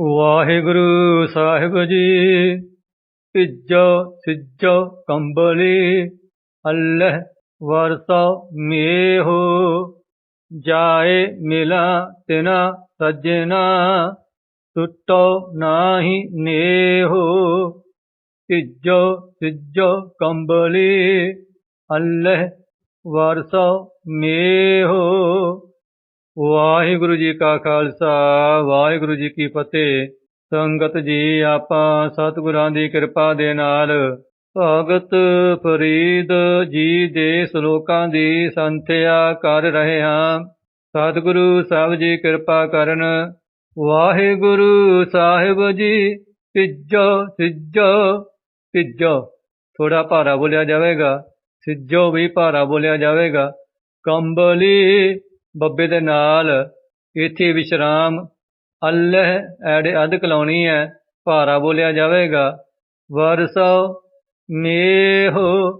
ਵਾਹਿਗੁਰੂ ਸਾਹਿਬ ਜੀ, ਭਿੱਜੋ, ਸਿੱਜੋ, ਕੰਬਲੀ, ਅੱਲਹ ਵਰਸੋ, ਮੇਹੋ, ਜਾਏ ਮਿਲਾ ਤਿਨਾ ਸੱਜਣਾ ਟੁੱਟੋ ਨਾਹੀ ਨੇਹੋ, ਭਿੱਜੋ, ਸਿੱਜੋ, ਕੰਬਲੀ, ਅੱਲਹ ਵਰਸੋ, ਮੇਹੋ। ਵਾਹਿਗੁਰੂ ਜੀ ਕਾ ਖਾਲਸਾ, ਵਾਹਿਗੁਰੂ ਜੀ ਕੀ ਫਤਿਹ। ਸੰਗਤ ਜੀ, ਆਪਾਂ ਸਤਿਗੁਰਾਂ ਦੀ ਕਿਰਪਾ ਦੇ ਨਾਲ ਭਗਤ ਫਰੀਦ ਜੀ ਦੇ ਸ਼ਲੋਕਾਂ ਦੀ ਸੰਥਿਆ ਕਰ ਰਹੇ ਹਾਂ। ਸਤਿਗੁਰੂ ਸਾਹਿਬ ਜੀ ਕਿਰਪਾ ਕਰਨ, ਵਾਹਿਗੁਰੂ ਸਾਹਿਬ ਜੀ ਸਿੱਜੋ ਸਿੱਜੋ ਸਿੱਜੋ ਥੋੜਾ ਭਾਰਾ ਬੋਲਿਆ ਜਾਵੇਗਾ, ਸਿੱਜੋ ਵੀ ਭਾਰਾ ਬੋਲਿਆ ਜਾਵੇਗਾ। ਕੰਬਲੀ ਬੱਬੇ ਦੇ ਨਾਲ ਇੱਥੇ ਵਿਸ਼ਰਾਮ। ਅੱਲਹ ਐੜੇ ਅਧਿਕ ਲਾਉਣੀ ਹੈ, ਭਾਰਾ ਬੋਲਿਆ ਜਾਵੇਗਾ। ਵਰਸੋ, ਮੇਹੋ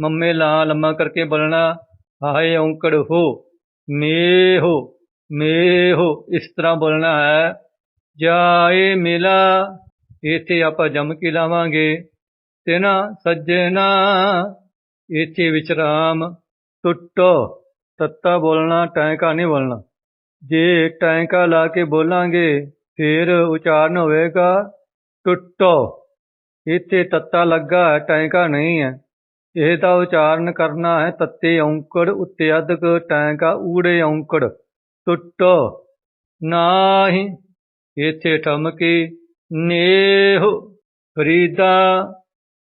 ਮੰਮੇ ਲਾ ਲੰਮਾ ਕਰਕੇ ਬੋਲਣਾ। ਹਾਏ ਔਂਕੜ ਹੋ, ਮੇਹੋ ਮੇਹੋ ਇਸ ਤਰ੍ਹਾਂ ਬੋਲਣਾ ਹੈ। ਜਾਏ ਮਿਲਾ, ਇੱਥੇ ਆਪਾਂ ਜਮ ਕੇ ਲਾਵਾਂਗੇ। ਤੇ ਤੇਨਾ ਸੱਜਣਾ, ਇੱਥੇ ਵਿਚਰਾਮ ਟੁੱਟੋ। ਤੱਤਾ ਬੋਲਣਾ, ਟੈਂਕਾ ਨਹੀਂ ਬੋਲਣਾ। ਜੇ ਟੈਂਕਾ ਲਾ ਕੇ ਬੋਲਾਂਗੇ, ਫਿਰ ਉਚਾਰਨ ਹੋਵੇਗਾ, ਟੁੱਟੋ। ਇੱਥੇ ਤੱਤਾ ਲੱਗਾ ਟੈਂਕਾ ਨਹੀਂ ਹੈ। ਇਹ ਦਾ ਉਚਾਰਨ ਕਰਨਾ ਹੈ, ਤੱਤੇ ਔਂਕੜ ਉੱਤੇ ਅਧਕ, ਟੈਂਕਾ ਊੜੇ ਔਂਕੜ। ਟੁੱਟੋ। ਨਾਹੀ। ਇੱਥੇ ਠਮਕੀ, ਨੇਹ। ਫਰੀਦਾ।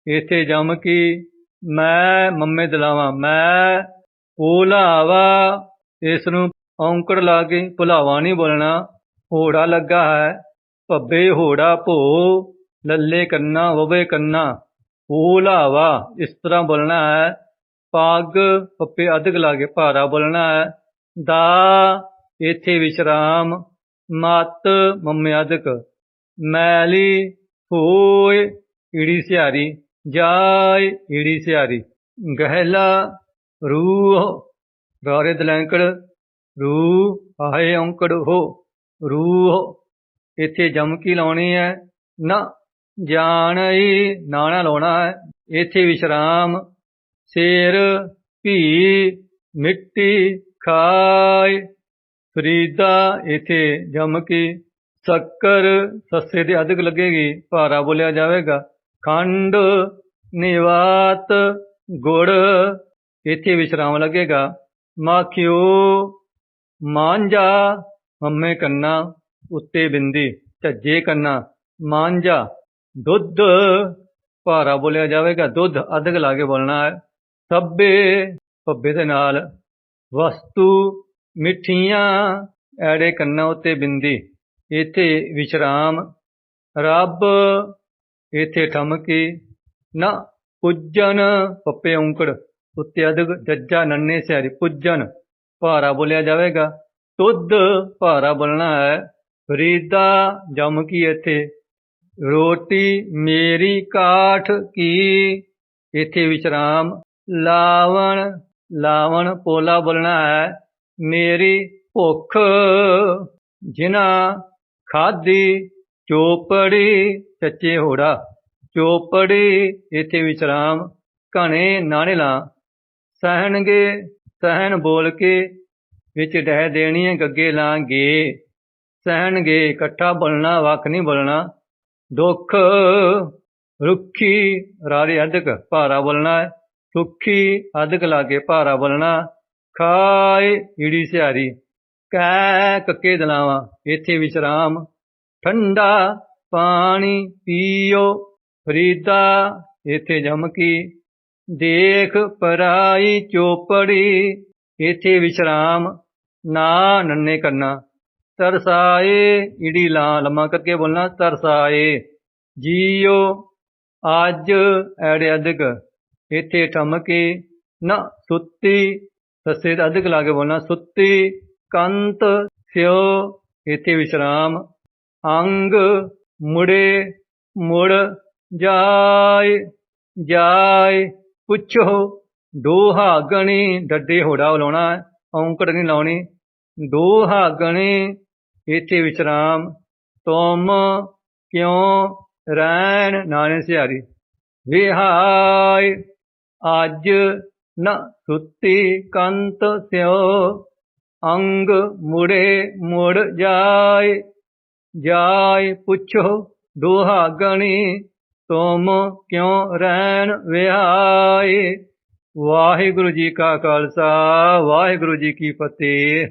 ਇੱਥੇ ਜਮਕੀ। ਮੈਂ, ਮੰਮੇ ਦਲਾਵਾਂ। ਮੈਂ ਭੁਲਾਵਾ ਇਸ ਨੂੰ ਔਂਕੜ ਲਾ ਕੇ ਭੁਲਾਵਾ ਨਹੀਂ ਬੋਲਣਾ। ਹੋੜਾ ਲੱਗਾ ਹੈ, ਭੱਬੇ ਹੋੜਾ ਭੋ, ਲੱਲੇ ਕੰਨਾ ਵਵੇ ਕੰਨਾ। ਭੁਲਾਵਾ, ਇਸ ਤਰ੍ਹਾਂ ਬੋਲਣਾ ਹੈ ਪੱਗ ਪੱਪੇ ਅਧਿਕ ਲਾ ਕੇ ਭਾਰਾ ਬੋਲਣਾ ਹੈ। ਦਾ ਇੱਥੇ ਵਿਸ਼ਰਾਮ, ਮਤ ਮੰਮੇ ਅਧਿਕ। ਮੈਲੀ, ਹੋਏ, ਈੜੀ ਸਿਆਰੀ, ਜਾਏ, ਈੜੀ ਸਿਆਰੀ। ਗਹਿਲਾ ਰੂਹ ਗਾਰੇ ਦਲੈਂਕੜ ਰੂਹ ਆਏ ਔਂਕੜ ਹੋ। ਰੂਹ ਇੱਥੇ ਜਮਕੀ ਲਾਉਣੀ ਹੈ ਨਾ, ਜਾਣਈ ਨਾਣਾ ਲਾਉਣਾ ਹੈ ਇੱਥੇ ਵਿਸ਼ਰਾਮ, ਸ਼ੇਰ, ਭੀ, ਮਿੱਟੀ ਖਾਏ। ਫਰੀਦਾ, ਇੱਥੇ ਜਮਕੀ ਸ਼ੱਕਰ, ਸੱਸੇ ਦੇ ਅਧਿਕ ਲੱਗੇਗੀ। ਭਾਰਾ ਬੋਲਿਆ ਜਾਵੇਗਾ। ਖੰਡ, ਨਿਵਾਤ, ਗੁੜ ਇੱਥੇ ਵਿਸ਼ਰਾਮ ਲੱਗੇਗਾ। ਮਾਖਿਓ ਮਾਂਜਾ ਮੰਮੇ ਕੰਨਾ ਉੱਤੇ ਬਿੰਦੀ, ਝੱਜੇ ਕੰਨਾ ਮਾਂਜਾ ਦੁੱਧ, ਭਾਰਾ ਬੋਲਿਆ ਜਾਵੇਗਾ, ਦੁੱਧ ਅਧਿਕ ਲਾ ਕੇ ਬੋਲਣਾ ਹੈ। ਸੱਬੇ ਪੱਬੇ ਦੇ ਨਾਲ, ਵਸਤੂ ਮਿੱਠੀਆਂ, ਐੜੇ ਕੰਨਾਂ ਉੱਤੇ ਬਿੰਦੀ। ਇੱਥੇ ਵਿਸ਼ਰਾਮ, ਰੱਬ ਇੱਥੇ ਠਮਕੀ, ਨਾ ਪੁੱਜਣ ਪੱਪੇ ਔਂਕੜ। ਉੱਤੇ ਅਧਿਕ ਜੱਜਾ ਨੰਨੇ ਸਿਆਰੀ ਪੁੱਜਨ ਭਾਰਾ ਬੋਲਿਆ ਜਾਵੇਗਾ। ਤੁਧ ਭਾਰਾ ਬੋਲਣਾ ਹੈ ਫਰੀਦਾ ਜਮ ਕੀ ਇੱਥੇ? ਰੋਟੀ ਮੇਰੀ ਕਾਠ ਕੀ? ਇੱਥੇ ਵਿਚਰਾਮ ਲਾਵਣ ਲਾਵਣ ਪੋਲਾ ਬੋਲਣਾ ਹੈ, ਮੇਰੀ ਭੁੱਖ। ਜਿਨਾ ਖਾਦੀ ਚੋਪੜੀ ਚੱਚੇ ਹੋੜਾ, ਚੋਪੜੀ, ਇੱਥੇ ਵਿਚਰਾਮ ਘਣੇ ਨਾਣੇ ਲਾ ਸਹਿਣਗੇ, ਸਹਿਣ ਬੋਲ ਕੇ ਵਿੱਚ ਡਹਿ ਦੇਣੀ ਹੈ ਗੱਗੇ ਲਾਂਗੇ। ਸਹਿਣਗੇ, ਇਕੱਠਾ ਬੋਲਣਾ, ਵੱਖ ਨਹੀਂ ਬੋਲਣਾ। ਦੁੱਖ ਰੁੱਖੀ ਰਾਰੇ ਅਧਿਕ ਭਾਰਾ ਬੋਲਣਾ ਹੈ। ਸੁੱਖੀ ਅਧਿਕ ਲਾਗੇ ਭਾਰਾ ਬੋਲਣਾ। ਖਾਏ ਈੜੀ ਸਿਹਾਰੀ ਕੈ ਕੱਕੇ ਦਲਾਵਾਂ, ਇੱਥੇ ਵਿਸ਼ਰਾਮ। ਠੰਡਾ ਪਾਣੀ ਪੀਓ, ਫਰੀਦਾ ਇੱਥੇ ਜਮਕੀ ਦੇਖ ਪਰਾਈ ਚੋਪੜੀ ਇਥੇ ਵਿਸ਼ਰਾਮ ਨਾ ਨੰਨੇ ਕਰਨਾ ਤਰਸਾਏ ਈੜੀ ਲਾ, ਲੰਮਾ ਕਰਕੇ ਬੋਲਣਾ, ਤਰਸਾਏ। ਜੀਓ ਅੱਜ ਐੜੇ ਅਧਿਕ ਇੱਥੇ ਠਮਕੇ ਨਾ ਸੁੱਤੀ। ਸੱਸੇ ਦਾ ਅਧਿਕ ਲਾ ਕੇ ਬੋਲਣਾ, ਸੁੱਤੀ। ਕੰਤ ਸਿਓ ਇੱਥੇ ਵਿਸ਼ਰਾਮ। ਅੰਗ ਮੁੜੇ ਮੁੜ ਜਾਏ ਜਾਏ। ਪੁੱਛੋ ਦੋਹਾ ਗਣੀ ਡੱਡੇ ਹੋੜਾ ਲਾਉਣਾ ਹੈ, ਔਂਕੜ ਨਹੀਂ ਲਾਉਣੀ। ਦੋਹਾ ਗਣੀ ਇੱਥੇ ਵਿਸ਼ਰਾਮ ਤੁਮ ਕਿਉ ਰਹਿਣ ਨਾਨੇ ਸਿਆਰੀ ਵਿਹਾਈ ਅੱਜ ਨ ਸੁੱਤੀ ਕੰਤ ਸਿਓ ਅੰਗ ਮੁੜੇ ਮੁੜ ਜਾਏ। ਜਾਏ ਪੁੱਛੋ ਦੋਹਾ ਦੁਹਾਗਣੀ ਤੁਮ ਕਿਉ ਰਹਿਣ ਵਿਹਾਈ ਵਾਹਿਗੁਰੂ ਜੀ ਕਾ ਖਾਲਸਾ ਵਾਹਿਗੁਰੂ ਜੀ ਕੀ ਫਤਿਹ।